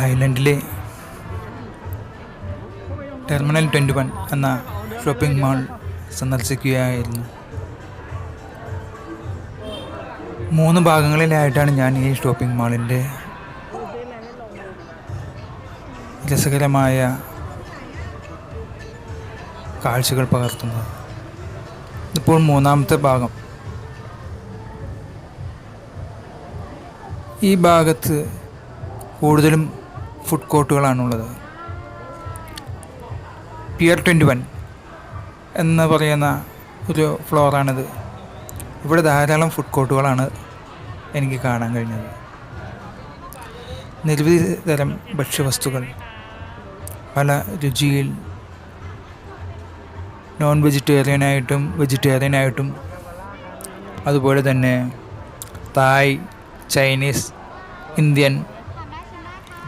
തായ്ലൻഡിലെ terminal twenty one എന്ന shopping mall സന്ദർശിക്കുകയായിരുന്നു. മൂന്ന് ഭാഗങ്ങളിലായിട്ടാണ് ഞാൻ ഈ ഷോപ്പിംഗ് മാളിന്റെ രസകരമായ കാഴ്ചകൾ പകർത്തുന്നത്. ഇപ്പോൾ മൂന്നാമത്തെ ഭാഗം. ഈ ഭാഗത്ത് കൂടുതലും ഫുഡ് കോർട്ടുകളാണുള്ളത്. പിയർ ട്വന്റി വൺ എന്ന് പറയുന്ന ഒരു ഫ്ലോറാണിത്. ഇവിടെ ധാരാളം ഫുഡ് കോർട്ടുകളാണ് എനിക്ക് കാണാൻ കഴിഞ്ഞത്. നിരവധി തരം ഭക്ഷ്യവസ്തുക്കൾ പല രുചിയിൽ നോൺ വെജിറ്റേറിയനായിട്ടും വെജിറ്റേറിയനായിട്ടും അതുപോലെ തന്നെ Thai Chinese Indian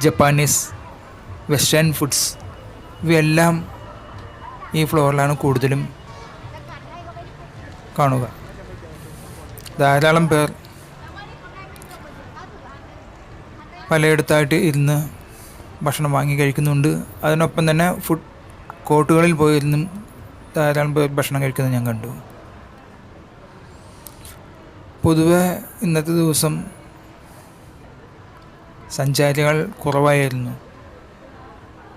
Japanese western foods ഇവയെല്ലാം ഈ ഫ്ലോറിലാണ് കൂടുതലും കാണുക. ധാരാളം പേർ പലയിടത്തായിട്ട് ഇരുന്ന് ഭക്ഷണം വാങ്ങി കഴിക്കുന്നുണ്ട്. അതിനൊപ്പം തന്നെ ഫുഡ് കോർട്ടുകളിൽ പോയിരുന്നും ധാരാളം പേർ ഭക്ഷണം കഴിക്കുന്നത് ഞാൻ കണ്ടു. പൊതുവെ ഇന്നത്തെ ദിവസം സഞ്ചാരികൾ കുറവായിരുന്നു.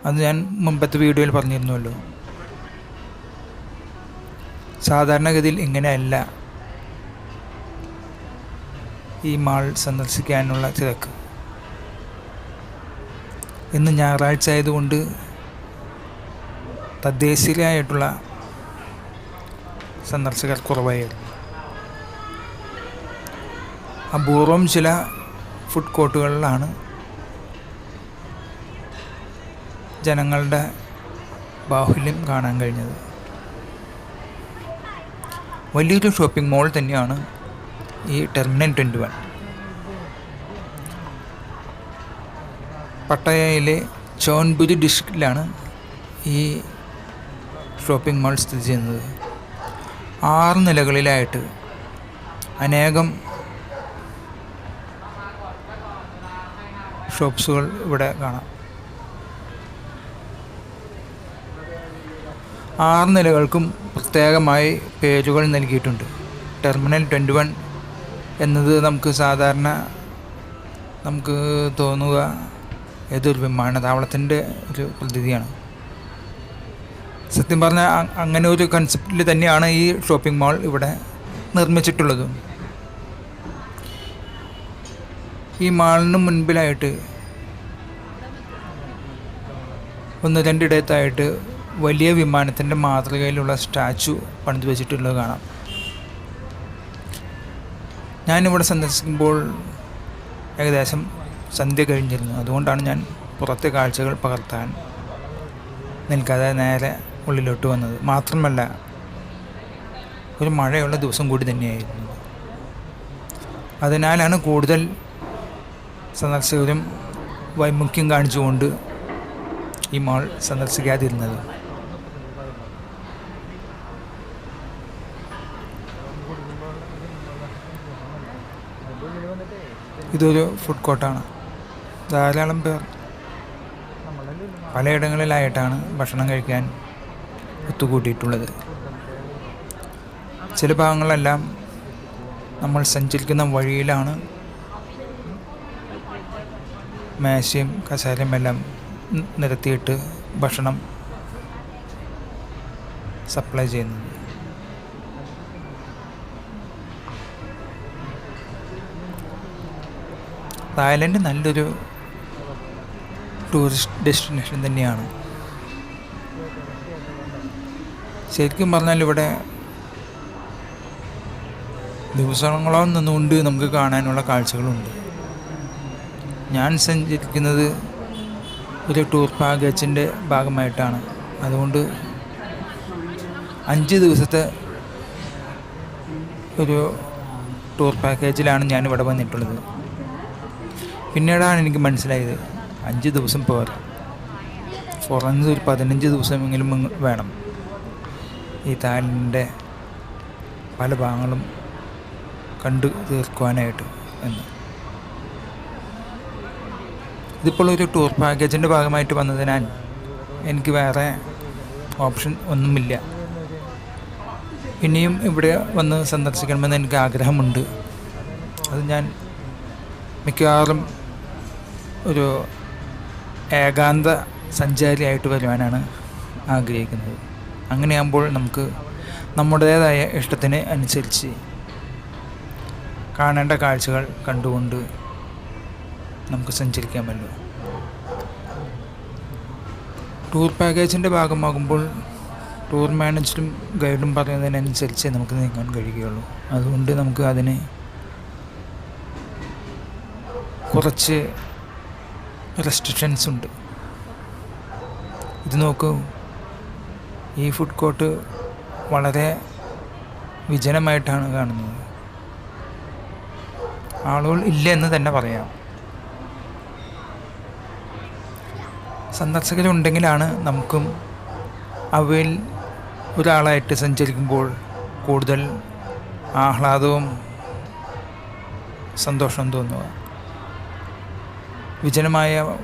അത് ഞാൻ മുമ്പത്തെ വീഡിയോയിൽ പറഞ്ഞിരുന്നുവല്ലോ. സാധാരണഗതിയിൽ ഇങ്ങനെയല്ല. ഈ മാൾ സന്ദർശിക്കാനുള്ള തിരക്ക്. ഇന്ന് ഞായറാഴ്ച ആയതുകൊണ്ട് തദ്ദേശീയരായിട്ടുള്ള സന്ദർശകർ കുറവായിരുന്നു. അപൂർവം ചില ഫുഡ് കോർട്ടുകളിലാണ് ജനങ്ങളുടെ ബാഹുല്യം കാണാൻ കഴിഞ്ഞത്. വലിയൊരു ഷോപ്പിംഗ് മോൾ തന്നെയാണ് ഈ ടെർമിനൽ ട്വന്റി വൺ. പട്ടയയിലെ ചോൻപുരി ഡിസ്ട്രിക്റ്റിലാണ് ഈ ഷോപ്പിംഗ് മാൾ സ്ഥിതി ചെയ്യുന്നത്. ആറ് നിലകളിലായിട്ട് അനേകം ഷോപ്സുകൾ ഇവിടെ കാണാം. ആറ് നിലകൾക്കും പ്രത്യേകമായി പേജുകൾ നൽകിയിട്ടുണ്ട്. ടെർമിനൽ ട്വന്റി വൺ എന്നത് നമുക്ക് സാധാരണ നമുക്ക് തോന്നുക ഏതൊരു വിമാനത്താവളത്തിന്റെ ഒരു പ്രതിഥിയാണ് സത്യം പറഞ്ഞാൽ അങ്ങനെ ഒരു കൺസെപ്റ്റിൽ തന്നെയാണ് ഈ ഷോപ്പിംഗ് മാൾ ഇവിടെ നിർമ്മിച്ചിട്ടുള്ളത്. ഈ മാളിന് മുൻപിലായിട്ട് ഒന്ന് രണ്ടിടത്തായിട്ട് വലിയ വിമാനത്തിന്റെ മാതൃകയിലുള്ള സ്റ്റാച്ചു പണിത് വെച്ചിട്ടുള്ളത് കാണാം. ഞാനിവിടെ സന്ദർശിക്കുമ്പോൾ ഏകദേശം സന്ധ്യ കഴിഞ്ഞിരുന്നു. അതുകൊണ്ടാണ് ഞാൻ പുറത്തെ കാഴ്ചകൾ പകർത്താൻ നിൽക്കാതെ നേരെ ഉള്ളിലോട്ട് വന്നത്. മാത്രമല്ല ഒരു മഴയുള്ള ദിവസം കൂടി തന്നെയായിരുന്നു. അതിനാലാണ് കൂടുതൽ സന്ദർശകരും വൈമുഖ്യം കാണിച്ചുകൊണ്ട് ഈ മാൾ സന്ദർശിക്കാതിരുന്നത്. ഇതൊരു ഫുഡ് കോർട്ടാണ് ധാരാളം പേർ പലയിടങ്ങളിലായിട്ടാണ് ഭക്ഷണം കഴിക്കാൻ ഒത്തുകൂട്ടിയിട്ടുള്ളത് ചില ഭാഗങ്ങളെല്ലാം നമ്മൾ സഞ്ചരിക്കുന്ന വഴിയിലാണ് മേശയും കസേരയും എല്ലാം നിരത്തിയിട്ട് ഭക്ഷണം സപ്ലൈ ചെയ്യുന്നത്. തായ്ലൻഡ് നല്ലൊരു ടൂറിസ്റ്റ് ഡെസ്റ്റിനേഷൻ തന്നെയാണ്. ശരിക്കും പറഞ്ഞാൽ ഇവിടെ ദിവസങ്ങളോളം നിന്നുകൊണ്ട് നമുക്ക് കാണാനുള്ള കാഴ്ചകളുണ്ട്. ഞാൻ സഞ്ചരിക്കുന്നത് ഒരു ടൂർ പാക്കേജിന്റെ ഭാഗമായിട്ടാണ്. അതുകൊണ്ട് അഞ്ച് ദിവസത്തെ ഒരു ടൂർ പാക്കേജിലാണ് ഞാൻ ഇവിടെ വന്നിട്ടുള്ളത്. പിന്നീടാണ് എനിക്ക് മനസ്സിലായത് അഞ്ച് ദിവസം പോരാ. കുറഞ്ഞത് ഒരു പതിനഞ്ച് ദിവസമെങ്കിലും വേണം. ഈ താലിന്റെ പല ഭാഗങ്ങളും കണ്ടു തീർക്കുവാനായിട്ട് എന്ന്. ഇതിപ്പോൾ ഒരു ടൂർ പാക്കേജിന്റെ ഭാഗമായിട്ട് വന്നതിനാൽ എനിക്ക് വേറെ ഓപ്ഷൻ ഒന്നുമില്ല. ഇനിയും ഇവിടെ വന്ന് സന്ദർശിക്കണമെന്ന് എനിക്ക് ആഗ്രഹമുണ്ട്. അത് ഞാൻ മിക്കവാറും ഒരു ഏകാന്ത സഞ്ചാരിയായിട്ട് വരുവാനാണ് ആഗ്രഹിക്കുന്നത്. അങ്ങനെയാകുമ്പോൾ നമുക്ക് നമ്മുടേതായ ഇഷ്ടത്തിന് അനുസരിച്ച് കാണേണ്ട കാഴ്ചകൾ കണ്ടുകൊണ്ട് നമുക്ക് സഞ്ചരിക്കാമല്ലോ ടൂർ പാക്കേജിന്റെ ഭാഗമാകുമ്പോൾ ടൂർ മാനേജറും ഗൈഡും പറയുന്നതിനനുസരിച്ച് നമുക്ക് നീങ്ങാൻ കഴിയുകയുള്ളൂ. അതുകൊണ്ട് നമുക്ക് അതിന് കുറച്ച് റെസ്ട്രിക്ഷൻസ് ഉണ്ട്. ഇത് നോക്കൂ. ഈ ഫുഡ് കോർട്ട് വളരെ വിജനമായിട്ടാണ് കാണുന്നത്. ആളുകൾ ഇല്ല എന്ന് തന്നെ പറയാം. സന്ദർശകരുണ്ടെങ്കിലാണ് നമുക്കും അവയിൽ ഒരാളായിട്ട് സഞ്ചരിക്കുമ്പോൾ കൂടുതൽ ആഹ്ലാദവും സന്തോഷവും തോന്നുക. വിജനമായ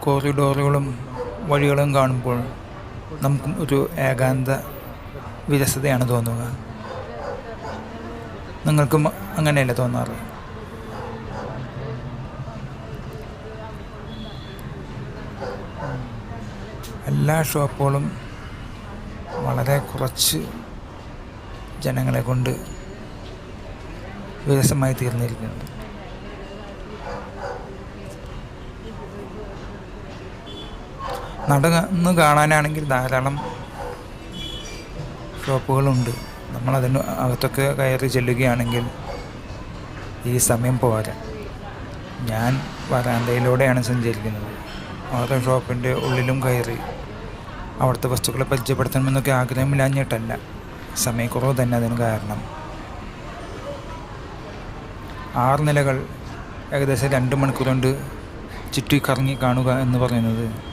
കോറിഡോറുകളും വഴികളും കാണുമ്പോൾ നമുക്കും ഒരു ഏകാന്ത വിരസതയാണ് തോന്നുക. നിങ്ങൾക്കും അങ്ങനെയല്ല തോന്നാറ്? എല്ലാ ഷോപ്പുകളും വളരെ കുറച്ച് ജനങ്ങളെ കൊണ്ട് വിരസമായി തീർന്നിരിക്കുന്നു നടന്ന് കാണാനാണെങ്കിൽ ധാരാളം ഷോപ്പുകളുണ്ട്. നമ്മളതിന് അകത്തൊക്കെ കയറി ചെല്ലുകയാണെങ്കിൽ ഈ സമയം പോരാ. ഞാൻ വരാന്തയിലൂടെയാണ് സഞ്ചരിക്കുന്നത്. ഓരോ ഷോപ്പിന്റെ ഉള്ളിലും കയറി അവിടുത്തെ വസ്തുക്കളെ പരിചയപ്പെടുത്തണമെന്നൊക്കെ ആഗ്രഹമില്ലാഞ്ഞിട്ടല്ല. സമയക്കുറവ് തന്നെ അതിന് കാരണം. ആറ് നിലകൾ ഏകദേശം രണ്ട് മണിക്കൂർ കൊണ്ട് ചുറ്റി കറങ്ങി കാണുക എന്ന് പറയുന്നത്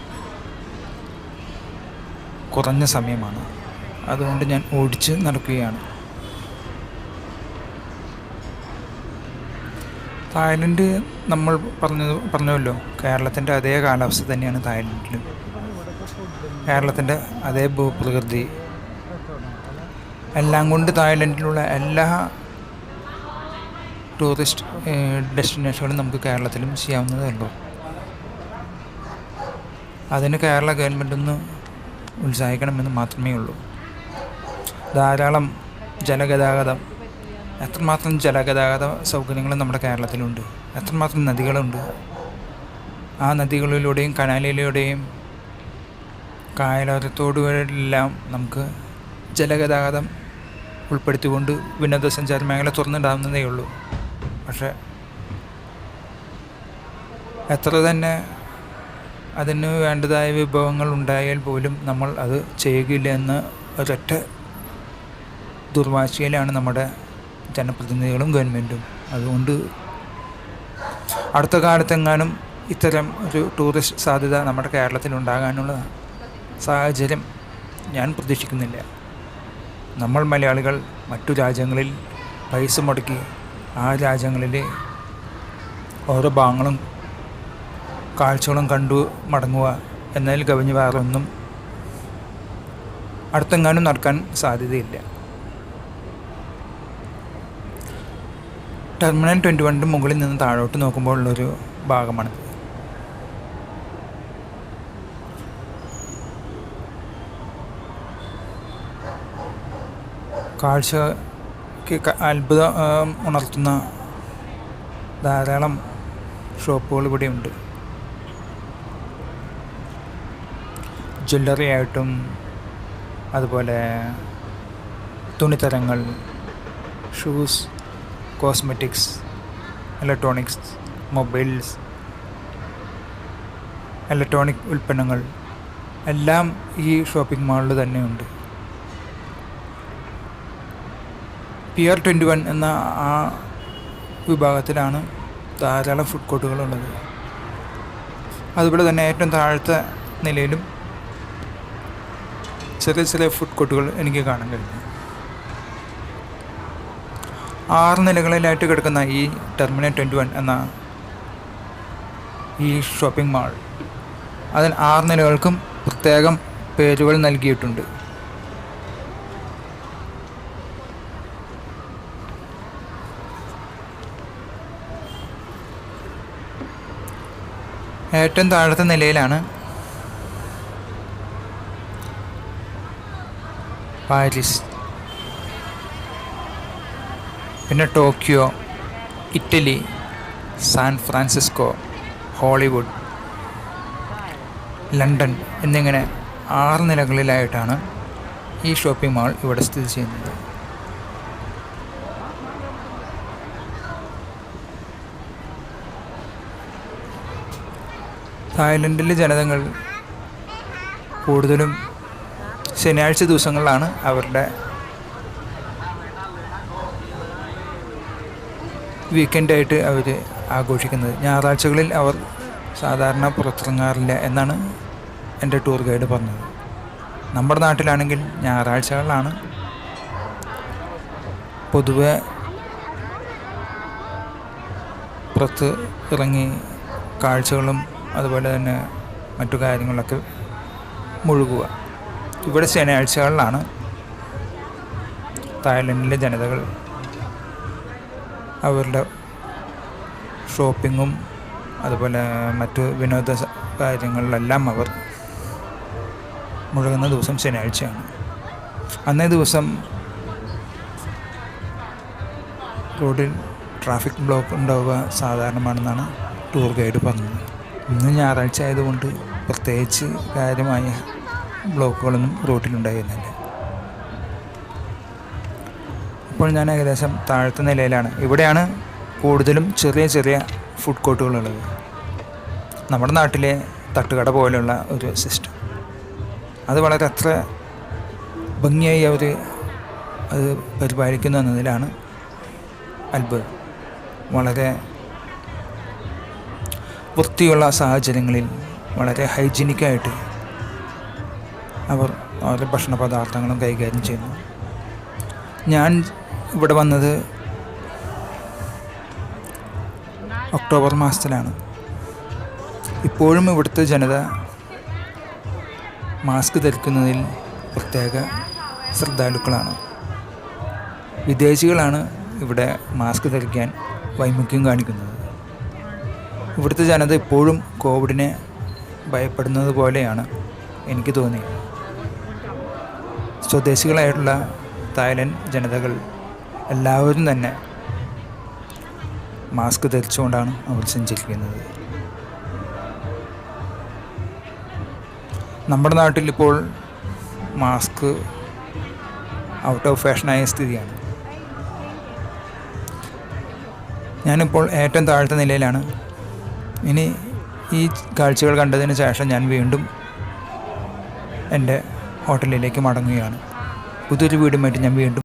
കുറഞ്ഞ സമയമാണ്. അതുകൊണ്ട് ഞാൻ ഓടിച്ച് നടക്കുകയാണ്. തായ്ലൻഡ് നമ്മൾ പറഞ്ഞത് പറഞ്ഞല്ലോ കേരളത്തിന്റെ അതേ കാലാവസ്ഥ തന്നെയാണ് തായ്ലൻഡിലും. കേരളത്തിന്റെ അതേ ഭൂപ്രകൃതി. എല്ലാം കൊണ്ട് തായ്ലൻഡിലുള്ള എല്ലാ ടൂറിസ്റ്റ് ഡെസ്റ്റിനേഷനുകളും നമുക്ക് കേരളത്തിലും ചെയ്യാവുന്നതേ ഉള്ളൂ. അതിന് കേരള ഗവൺമെന്റ് ഒന്ന് ഉത്സാഹിക്കണമെന്ന് മാത്രമേ ഉള്ളൂ ധാരാളം ജലഗതാഗതം എത്രമാത്രം ജലഗതാഗത സൗകര്യങ്ങൾ നമ്മുടെ കേരളത്തിലുണ്ട് എത്രമാത്രം നദികളുണ്ട്. ആ നദികളിലൂടെയും കനാലിലൂടെയും കായലോരത്തോടുമെല്ലാം നമുക്ക് ജലഗതാഗതം ഉൾപ്പെടുത്തിക്കൊണ്ട് വിനോദസഞ്ചാര മേഖല തുറന്നിടാവുന്നതേ ഉള്ളൂ പക്ഷേ എത്ര തന്നെ അതിന് വേണ്ടതായ വിഭവങ്ങൾ ഉണ്ടായാൽ പോലും നമ്മൾ അത് ചെയ്യുകയില്ല എന്ന് ഒരൊറ്റ ദുർവാശയിലാണ് നമ്മുടെ ജനപ്രതിനിധികളും ഗവൺമെന്റും. അതുകൊണ്ട് അടുത്ത കാലത്തെങ്ങാനും ഇത്തരം ഒരു ടൂറിസ്റ്റ് സാധ്യത നമ്മുടെ കേരളത്തിൽ ഉണ്ടാകാനുള്ള സാഹചര്യം ഞാൻ പ്രതീക്ഷിക്കുന്നില്ല. നമ്മൾ മലയാളികൾ മറ്റു രാജ്യങ്ങളിൽ പൈസ മുടക്കി ആ രാജ്യങ്ങളിലെ ഓരോ ഭാഗങ്ങളും കാഴ്ചകളും കണ്ടു മടങ്ങുക എന്നതിൽ കവിഞ്ഞ് വേറെ ഒന്നും അടുത്തെങ്ങാനും നടക്കാൻ സാധ്യതയില്ല. ടെർമിനൽ ട്വന്റി വണ്ണിന്റെ മുകളിൽ നിന്ന് താഴോട്ട് നോക്കുമ്പോൾ ഉള്ളൊരു ഭാഗമാണിത് കാഴ്ചക്ക് അത്ഭുതം ഉണർത്തുന്ന ധാരാളം ഷോപ്പുകൾ ഇവിടെയുണ്ട്. ജ്വല്ലറി ആയിട്ടും അതുപോലെ തുണിത്തരങ്ങൾ shoes cosmetics electronics mobiles electronic ഉൽപ്പന്നങ്ങൾ എല്ലാം ഈ ഷോപ്പിംഗ് മാളിൽ തന്നെയുണ്ട്. പിയർ ട്വന്റി വൺ എന്ന ആ വിഭാഗത്തിലാണ് ധാരാളം ഫുഡ് കോർട്ടുകളുള്ളത് അതുപോലെ തന്നെ ഏറ്റവും താഴത്തെ നിലയിലും ചെറിയ ചെറിയ ഫുഡ് കോർട്ടുകൾ എനിക്ക് കാണാൻ കഴിഞ്ഞു. ആറ് നിലകളിലായിട്ട് കിടക്കുന്ന ഈ ടെർമിനൽ ട്വന്റി വൺ എന്ന ഈ ഷോപ്പിംഗ് മാൾ അതിന് ആറ് നിലകൾക്കും പ്രത്യേകം പേരുകൾ നൽകിയിട്ടുണ്ട്. ഏറ്റവും താഴത്തെ നിലയിലാണ് പാരീസ് പിന്നെ Tokyo Italy San Francisco Hollywood London എന്നിങ്ങനെ ആറ് നിലകളിലായിട്ടാണ് ഈ ഷോപ്പിംഗ് മാൾ ഇവിടെ സ്ഥിതി ചെയ്യുന്നത്. തായ്ലൻഡിലെ ജനതകൾ കൂടുതലും ശനിയാഴ്ച ദിവസങ്ങളിലാണ് അവരുടെ വീക്കെൻഡായിട്ട് അവർ ആഘോഷിക്കുന്നത്. ഞായറാഴ്ചകളിൽ അവർ സാധാരണ പുറത്തിറങ്ങാറില്ല എന്നാണ് എന്റെ ടൂർ ഗൈഡ് പറഞ്ഞത്. നമ്മുടെ നാട്ടിലാണെങ്കിൽ ഞായറാഴ്ചകളിലാണ് പൊതുവെ പുറത്ത് ഇറങ്ങി കാഴ്ചകളും അതുപോലെ തന്നെ മറ്റു കാര്യങ്ങളൊക്കെ മുഴുകുക. ഇവിടെ ശനിയാഴ്ചകളിലാണ് തായ്ലൻഡിലെ ജനതകൾ അവരുടെ ഷോപ്പിങ്ങും അതുപോലെ മറ്റ് വിനോദ കാര്യങ്ങളിലെല്ലാം അവർ മുഴുകുന്ന ദിവസം ശനിയാഴ്ചയാണ്. അന്നേ ദിവസം റോഡിൽ ട്രാഫിക് ബ്ലോക്ക് ഉണ്ടാവുക സാധാരണമാണെന്നാണ് ടൂർ ഗൈഡ് പറഞ്ഞത്. ഇന്ന് ഞായറാഴ്ച ആയതുകൊണ്ട് പ്രത്യേകിച്ച് കാര്യമായ ബ്ലോക്കുകളൊന്നും റൂട്ടിലുണ്ടായിരുന്നില്ല. ഇപ്പോൾ ഞാൻ ഏകദേശം താഴത്തെ നിലയിലാണ്. ഇവിടെയാണ് കൂടുതലും ചെറിയ ചെറിയ ഫുഡ് കോർട്ടുകളുള്ളത് നമ്മുടെ നാട്ടിലെ തട്ടുകട പോലെയുള്ള ഒരു സിസ്റ്റം അത് വളരെ അത്ര ഭംഗിയായി അവർ അത് പരിപാലിക്കുന്നു എന്നതിലാണ് അത്ഭുതം. വളരെ വൃത്തിയുള്ള സാഹചര്യങ്ങളിൽ വളരെ ഹൈജീനിക്കായിട്ട് അവർ അവരുടെ ഭക്ഷണ പദാർത്ഥങ്ങളും കൈകാര്യം ചെയ്യുന്നു. ഞാൻ ഇവിടെ വന്നത് ഒക്ടോബർ മാസത്തിലാണ്. ഇപ്പോഴും ഇവിടുത്തെ ജനത മാസ്ക് ധരിക്കുന്നതിൽ പ്രത്യേക ശ്രദ്ധാലുക്കളാണ്. വിദേശികളാണ് ഇവിടെ മാസ്ക് ധരിക്കാൻ വൈമുഖ്യം കാണിക്കുന്നത്. ഇവിടുത്തെ ജനത ഇപ്പോഴും കോവിഡിനെ ഭയപ്പെടുന്നത് പോലെയാണ് എനിക്ക് തോന്നിയത്. സ്വദേശികളായിട്ടുള്ള തായ്ലൻഡ് ജനതകൾ എല്ലാവരും തന്നെ മാസ്ക് ധരിച്ചുകൊണ്ടാണ് അവർ സഞ്ചരിക്കുന്നത്. നമ്മുടെ നാട്ടിലിപ്പോൾ മാസ്ക് ഔട്ട് ഓഫ് ഫാഷനായ സ്ഥിതിയാണ്. ഞാനിപ്പോൾ ഏറ്റവും താഴ്ത്ത നിലയിലാണ്. ഇനി ഈ കാഴ്ചകൾ കണ്ടതിന് ശേഷം ഞാൻ വീണ്ടും എന്റെ ഹോട്ടലിലേക്ക് മടങ്ങുകയാണ്. പുതിയൊരു വീടുമായിട്ട് ഞാൻ വീണ്ടും